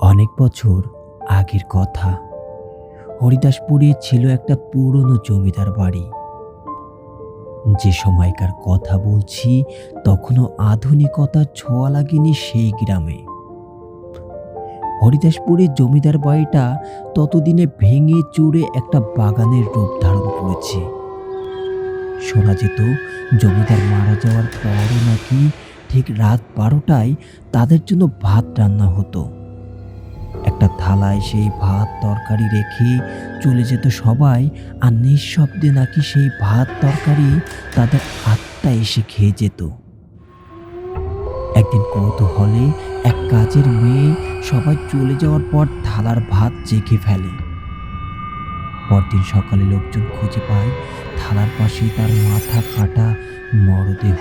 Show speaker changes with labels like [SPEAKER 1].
[SPEAKER 1] অনেক বছর আগের কথা। হরিদাসপুরে ছিল একটা পুরনো জমিদার বাড়ি। যে সময়কার কথা বলছি, তখনও আধুনিকতার ছোঁয়া লাগেনি সেই গ্রামে। হরিদাসপুরের জমিদার বাড়িটা ততদিনে ভেঙে চুরে একটা বাগানের রূপ ধারণ করেছে। শোনা যেত, জমিদার মারা যাওয়ার পরও নাকি ঠিক রাত বারোটায় তাদের জন্য ভাত রান্না হতো। একটা থালায় সেই ভাত তরকারি রেখে চলে যেত সবাই, আর নিঃশব্দে নাকি সেই ভাত তরকারি তাদের আত্মা এসে খেয়ে যেত। একদিন কৌতূহলে এক কাজের মেয়ে সবাই চলে যাওয়ার পর থালার ভাত চেখে ফেলে। পরদিন সকালে লোকজন খুঁজে পায়, থালার পাশে তার মাথা কাটা মরদেহ।